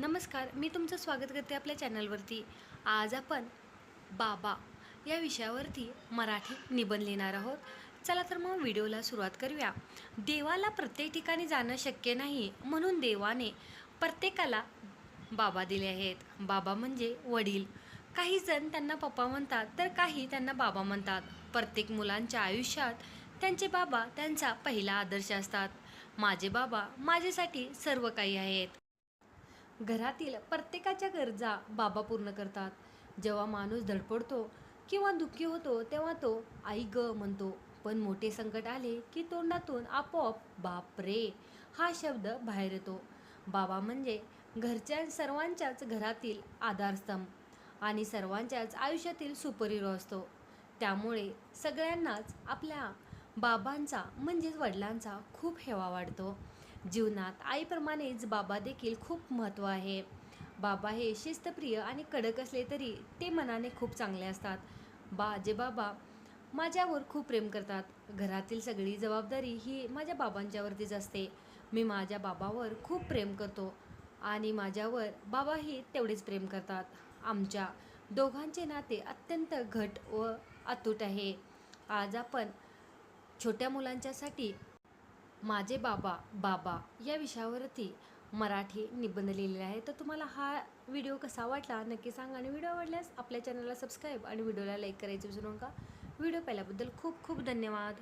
नमस्कार मी तुमचं स्वागत करते आपल्या चॅनलवरती. आज आपण बाबा या विषयावरती मराठी निबंध लिहिणार आहोत. चला तर मग व्हिडिओला सुरुवात करूया. देवाला प्रत्येक ठिकाणी जाणं शक्य नाही म्हणून देवाने प्रत्येकाला बाबा दिले आहेत. बाबा म्हणजे वडील. काही जण त्यांना पप्पा म्हणतात तर काही त्यांना बाबा म्हणतात. प्रत्येक मुलांच्या आयुष्यात त्यांचे बाबा त्यांचा पहिला आदर्श असतात. माझे बाबा माझ्यासाठी सर्व काही आहेत. घरातील प्रत्येकाच्या गरजा बाबा पूर्ण करतात. जेव्हा माणूस धडपडतो किंवा दुःखी होतो तेव्हा तो आई ग म्हणतो पण मोठे संकट आले की तोंडातून आपोआप बाप रे हा शब्द बाहेर येतो. बाबा म्हणजे घरच्या सर्वांच्याच घरातील आधारस्तंभ आणि सर्वांच्याच आयुष्यातील सुपरहिरो असतो. त्यामुळे सगळ्यांनाच आपल्या बाबांचा म्हणजेच वडिलांचा खूप हेवा वाढतो. जीवनात आईप्रमाणेच बाबा देखील खूप महत्त्व आहे. बाबा हे शिस्तप्रिय आणि कडक असले तरी ते मनाने खूप चांगले असतात. बाजे बाबा माझ्यावर खूप प्रेम करतात. घरातील सगळी जबाबदारी ही माझ्या बाबांच्यावरतीच असते. मी माझ्या बाबावर खूप प्रेम करतो आणि माझ्यावर बाबाही तेवढेच प्रेम करतात. आमच्या दोघांचे नाते अत्यंत घट व अतूट आहे. आज आपण छोट्या मुलांच्यासाठी माझे बाबा बाबा या विषयावरती मराठी निबंध लिहिलेले आहे. तर तुम्हाला हा व्हिडिओ कसा वाटला नक्की सांगा. आणि व्हिडिओ आवडल्यास आपल्या चॅनलला सबस्क्राईब आणि व्हिडिओला लाईक करायचं विसरू नका. व्हिडिओ पाहिल्याबद्दल खूप खूप धन्यवाद.